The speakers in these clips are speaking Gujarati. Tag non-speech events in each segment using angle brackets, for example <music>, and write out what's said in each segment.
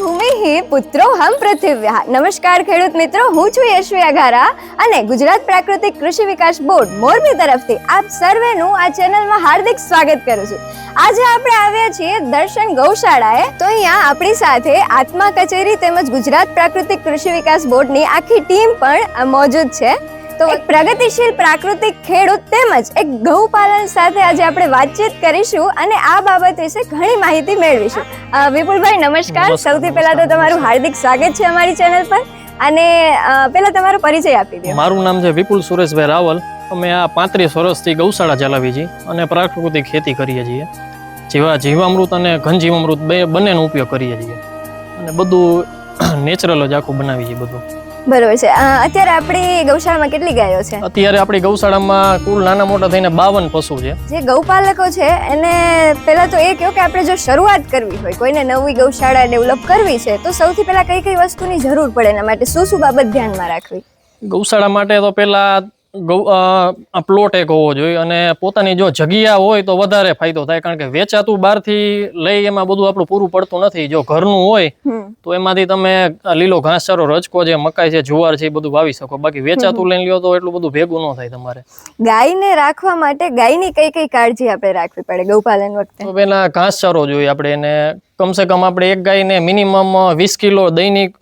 ભૂમિ પુત્રો હમ પૃથ્વ્યા. નમસ્કાર ખેડૂત મિત્રો, હું છું યશ્વી અઘારા અને ગુજરાત પ્રાકૃતિક કૃષિ વિકાસ બોર્ડ મોરબી તરફથી આપ સર્વેનું આ ચેનલમાં હાર્દિક સ્વાગત કરું છું. આજે આપણે આવ્યા છીએ દર્શન ગૌશાળાએ. તો અહીંયા આપણી સાથે આત્મા કચેરી તેમજ ગુજરાત પ્રાકૃતિક કૃષિ વિકાસ બોર્ડની આખી ટીમ પણ મોજૂદ છે. તો એક પ્રગતિશીલ પ્રાકૃતિક ખેડૂત તેમજ એક ગૌપાલન સાથે આજે આપણે વાતચીત કરીશું અને આ બાબત વિશે ઘણી માહિતી મેળવીશું. વિપુલભાઈ નમસ્કાર. સૌથી પહેલા તો તમારું હાર્દિક સ્વાગત છે અમારી ચેનલ પર. અને પહેલા તમારો પરિચય આપી દો. મારું નામ છે વિપુલ સુરેશભાઈ રાવલ. અમે આ પાંત્રીસ વર્ષથી ગૌશાળા ચલાવી છીએ અને પ્રાકૃતિક ખેતી કરીએ છીએ. જીવા જીવામૃત અને ઘન જીવામૃત બે બંનેનો ઉપયોગ કરીએ છીએ. અને બધું <clears throat> નેચરલ જ આખું બનાવી છીએ બધું. બરોબર છે. અત્યારે આપણી ગૌશાળામાં કેટલી ગાયો છે? અત્યારે આપણી ગૌશાળામાં કુલ નાના મોટા થઈને બાવન પશુ છે. જે ગૌપાલકો છે એને પહેલા તો એ કહો કે આપણે જો શરૂઆત કરવી હોય કોઈને નવી ગૌશાળા ડેવલપ કરવી છે તો સૌથી પહેલા કઈ કઈ વસ્તુની જરૂર પડે એના માટે શું શું બાબત ધ્યાનમાં રાખવી? ગૌશાળા માટે તો પહેલા પ્લોટ એક હોવો જોઈએ અને પોતાની જો જગ્યા હોય તો વધારે ફાયદો થાય. કારણ કે વેચાતું બહારથી લઈ એમાં બધું આપણું પૂરું પડતું નથી. જો ઘરનું હોય તો એમાંથી તમે લીલો ઘાસચારો રજકો છે મકાઈ છે જુવાર છે એ બધું વાવી શકો. બાકી વેચાતું લઈને લ્યો તો એટલું બધું ભેગું ન થાય તમારે. ગાયને રાખવા માટે ગાયની કઈ કઈ કાળજી આપણે રાખવી પડે ગૌપાલન વખતે? તો પેલા ઘાસચારો જોઈએ આપણે એને કમસે કમ આપણે એક ગાયને મિનિમમ વીસ કિલો દૈનિક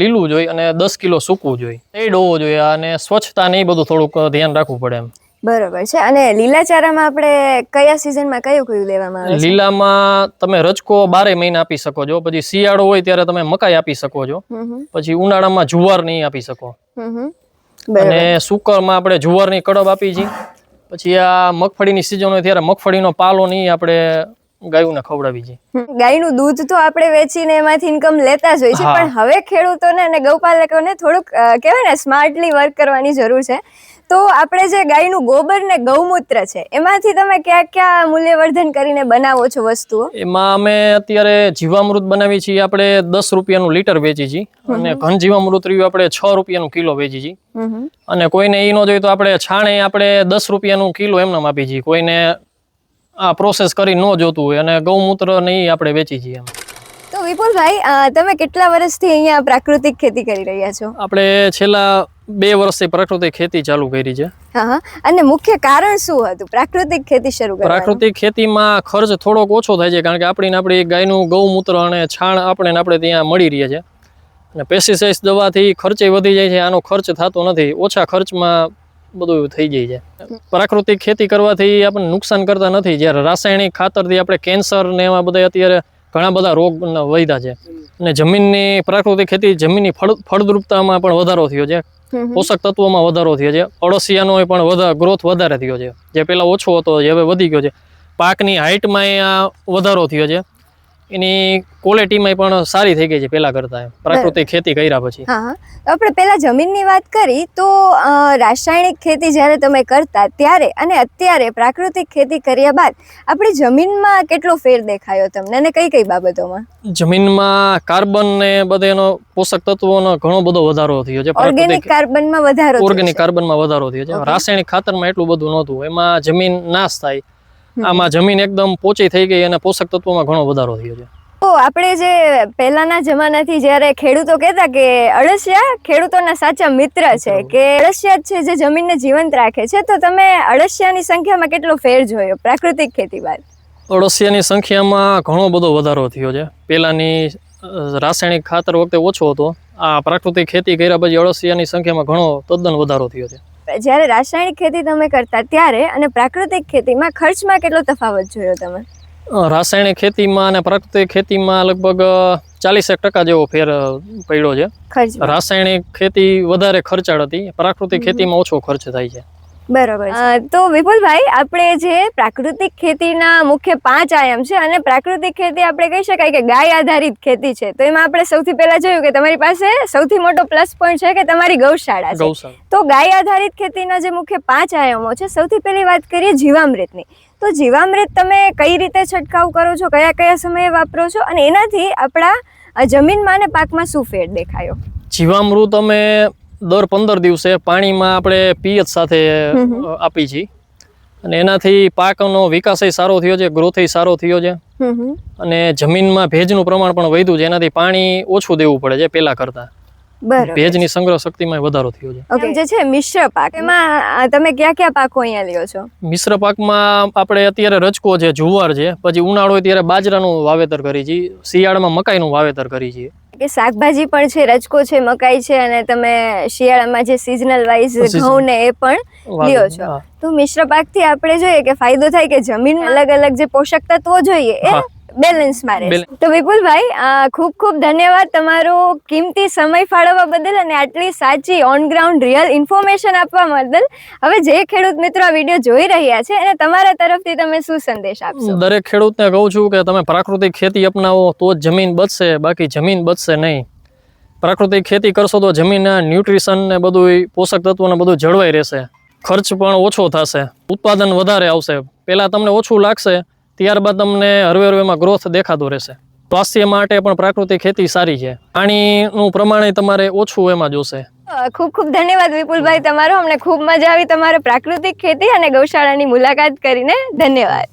લીલું જોઈએ અને દસ કિલો સૂકવું જોઈએ. એડ હોવો જોઈએ અને સ્વચ્છતા ને એ બધું થોડુંક ધ્યાન રાખવું પડે એમ. બરોબર છે. અને લીલા ચારામાં આપણે કયા સિઝનમાં કયું કયું લેવામાં આવે લીલામાં તમે રજકો બારે મહિના આપી શકો છો. પછી શિયાળો હોય ત્યારે તમે મકાઈ આપી શકો છો. પછી ઉનાળામાં જુવાર નહીં આપી શકો. અને સુકરમાં આપણે જુવારની કડબ આપી છીએ પછી આ મગફળીની સિઝન હોય ત્યારે મગફળીનો પાલો નહીં આપણે ગાયોને ખવડાવી છે. ગાયનું દૂધ તો આપણે વેચીને એમાંથી ઇન્કમ લેતા જ હોય છે પણ હવે ખેડૂતોને અને ગૌપાલકોને થોડુંક કહેવાય ને સ્માર્ટલી વર્ક કરવાની જરૂર છે. તો આપણે જે ગાયનું ગોબર ને ગૌમૂત્ર છે એમાંથી તમે ક્યાં ક્યાં મૂલ્યવર્ધન કરીને બનાવો છો વસ્તુઓ? એમાં અમે અત્યારે જીવામૃત બનાવી છીએ આપણે દસ રૂપિયાનું લીટર વેચી છીએ અને ઘન જીવામૃત રહ્યું આપણે છ રૂપિયાનું કિલો વેચી છીએ. અને કોઈને એ ન જોઈએ તો આપણે છાણે આપણે દસ રૂપિયાનું કિલો એમને આપી છીએ કોઈને આ પ્રોસેસ કરી ન જોતું હોય અને ગૌમૂત્ર ને આપણે વેચી છીએ તો વિપુલભાઈ તમે કેટલા વર્ષથી અહીંયા પ્રાકૃતિક ખેતી કરી રહ્યા છો? આપણે છેલ્લા બે વર્ષથી પ્રાકૃતિક ખેતી ચાલુ કરી છે. અને મુખ્ય કારણ શું હતું? પ્રાકૃતિક ખેતી શરૂ કરવાનું? પ્રાકૃતિક ખેતીમાં ખર્ચ થોડોક ઓછો થાય છે કારણ કે આપણી ને આપણી ગાયનું ગૌમૂત્ર અને છાણ આપણે આપણે ત્યાં મળી રહે છે. અને પેસ્ટિસાઇડ દવાથી ખર્ચે વધી જાય છે આનો ખર્ચ થતો નથી. ઓછા ખર્ચમાં બધું થઈ જાય છે. પ્રાકૃતિક ખેતી કરવાથી આપણને નુકસાન કરતા નથી. જ્યારે રાસાયણિક ખાતરથી આપણે કેન્સર ને એવા બધા અત્યારે ઘણા બધા રોગ વધ્યા છે. અને જમીનની પ્રાકૃતિક ખેતી જમીનની ફળ ફળદ્રુપતામાં પણ વધારો થયો છે. પોષક તત્વોમાં વધારો થયો છે. અળસિયાનો પણ વધારે ગ્રોથ વધારે થયો છે. જે પહેલાં ઓછો હતો હવે વધી ગયો છે. પાકની હાઇટમાં અહીંયા વધારો થયો છે. એની ક્વોલિટીમાં પણ સારી થઈ ગઈ છે પહેલા કરતા પ્રાકૃતિક ખેતી કર્યા પછી. હા આપણે પહેલા જમીનની વાત કરી તો રાસાયણિક ખેતી જ્યારે તમે કરતા ત્યારે અને અત્યારે પ્રાકૃતિક ખેતી કર્યા બાદ આપણી જમીનમાં કેટલો ફેર દેખાયો તમને અને કઈ કઈ બાબતોમાં? જમીનમાં કાર્બન ને બધેનો પોષક તત્વોનો ઘણો બધો વધારો થયો છે. ઓર્ગેનિક કાર્બનમાં વધારો ઓર્ગેનિક. કાર્બનમાં વધારો થયો છે. રાસાયણિક ખાતરમાં એટલું બધું નહોતું. એમાં જમીન નાશ થાય. આમાં જમીન એકદમ પોચી થઈ ગઈ અને પોષક તત્વોમાં ઘણો વધારો થયો છે. આપણે જે પહેલાના જમાનાથી જ્યારે ખેડૂતો કહેતા કે અળસિયા ખેડૂતોના સાચા મિત્ર છે કે અળસિયા છે જે જમીનને જીવંત રાખે છે તો તમે અળસિયાની સંખ્યામાં કેટલો ફેર જોયો પ્રાકૃતિક ખેતી બાદ અળસિયાની સંખ્યામાં ઘણો બધો વધારો થયો છે. પહેલાંની રાસાયણિક ખાતર વખતે ઓછો હતો. આ પ્રાકૃતિક ખેતી કર્યા પછી અળસિયાની સંખ્યામાં ઘણો તદ્દન વધારો થયો છે. જ્યારે રાસાયણિક ખેતી તમે કરતા ત્યારે અને પ્રાકૃતિક ખેતીમાં ખર્ચમાં કેટલો તફાવત જોયો તમે? રાસાયણિક ખેતીમાં અને પ્રાકૃતિક ખેતીમાં લગભગ ચાલીસેક ટકા જેવો ફેર પડ્યો છે. રાસાયણિક ખેતી વધારે ખર્ચાળ હતી. પ્રાકૃતિક ખેતીમાં ઓછો ખર્ચ થાય છે. બરોબર તો વિપુલભાઈ આપણે જે પ્રાકૃતિક ખેતીના મુખ્ય પાંચ આયામ છે અને પ્રાકૃતિક ખેતી આપણે કહી શકાય કે ગાય આધારિત ખેતી છે. તો એમાં આપણે સૌથી પહેલા જોયું કે તમારી પાસે સૌથી મોટો પ્લસ પોઈન્ટ છે કે તમારી ગૌશાળા છે. તો ગાય આધારિત ખેતીના જે મુખ્ય પાંચ આયામો છે સૌથી પહેલી વાત કરીએ જીવામૃતની. તો જીવામૃત તમે કઈ રીતે છંટકાવ કરો છો કયા કયા સમયે વાપરો છો અને એનાથી આપણા જમીનમાં અને પાકમાં શું ફેર દેખાયો? જીવામૃત અમે દર પંદર દિવસે પાણીમાં આપણે પિયત સાથે આપી છીએ. અને એનાથી પાકનો વિકાસ સારો થયો છે ગ્રોથ સારો થયો છે. અને જમીનમાં ભેજનું પ્રમાણ પણ વધ્યું છે એનાથી પાણી ઓછું દેવું પડે છે પહેલા કરતા. ભેજની સંગ્રહ શક્તિમાં વધારો થયો છે. ઓકે. જે છે મિશ્ર પાક. એમાં તમે કયા કયા પાકો અહીંયા લ્યો છો? મિશ્ર પાકમાં આપણે અત્યારે રચકો છે જુવાર છે પછી ઉનાળો હોય ત્યારે બાજરાનું વાવેતર કરી છીએ શિયાળામાં મકાઈનું વાવેતર કરી છીએ. કે શાકભાજી પણ છે રચકો છે મકાઈ છે અને તમે શિયાળામાં જે સિઝનલ વાઇઝ ઘઉં ને એ પણ લ્યો છો. તો મિશ્ર પાકથી આપણે જોઈએ કે ફાયદો થાય કે જમીન અલગ અલગ જે પોષક તત્વો જોઈએ એ. બેલેન્સમાં રહે તો વિપુલભાઈ ખૂબ ખૂબ ધન્યવાદ તમારો કિંમતી સમય ફાળવવા બદલ અને આટલી સાચી ઓન ગ્રાઉન્ડ રિયલ ઇન્ફોર્મેશન આપવા બદલ. હવે જે ખેડૂત મિત્રો આ વીડિયો જોઈ રહ્યા છે અને તમારા તરફથી તમે શું સંદેશ આપશો? દરેક ખેડૂતને કહું છું કે તમે પ્રાકૃતિક ખેતી અપનાવો તો જ જમીન બચશે બાકી જમીન બચશે નહીં. પ્રાકૃતિક ખેતી કરશો તો જમીનના ન્યુટ્રિશન ને બધું પોષક તત્વોને બધું જળવાઈ રહેશે. ખર્ચ પણ ઓછો થશે. ઉત્પાદન વધારે આવશે. પહેલાં તમને ઓછું લાગશે ત્યારબાદ તમને હરવે હરવેમાં ગ્રોથ દેખાતો રહેશે. સ્વાસ્થ્ય માટે પણ પ્રાકૃતિક ખેતી સારી છે. પાણીનું પ્રમાણ તમારે ઓછું એમાં જોશે. ખૂબ ખૂબ ધન્યવાદ વિપુલભાઈ તમારો. અમને ખૂબ મજા આવી તમારે પ્રાકૃતિક ખેતી અને ગૌશાળાની મુલાકાત કરીને. ધન્યવાદ.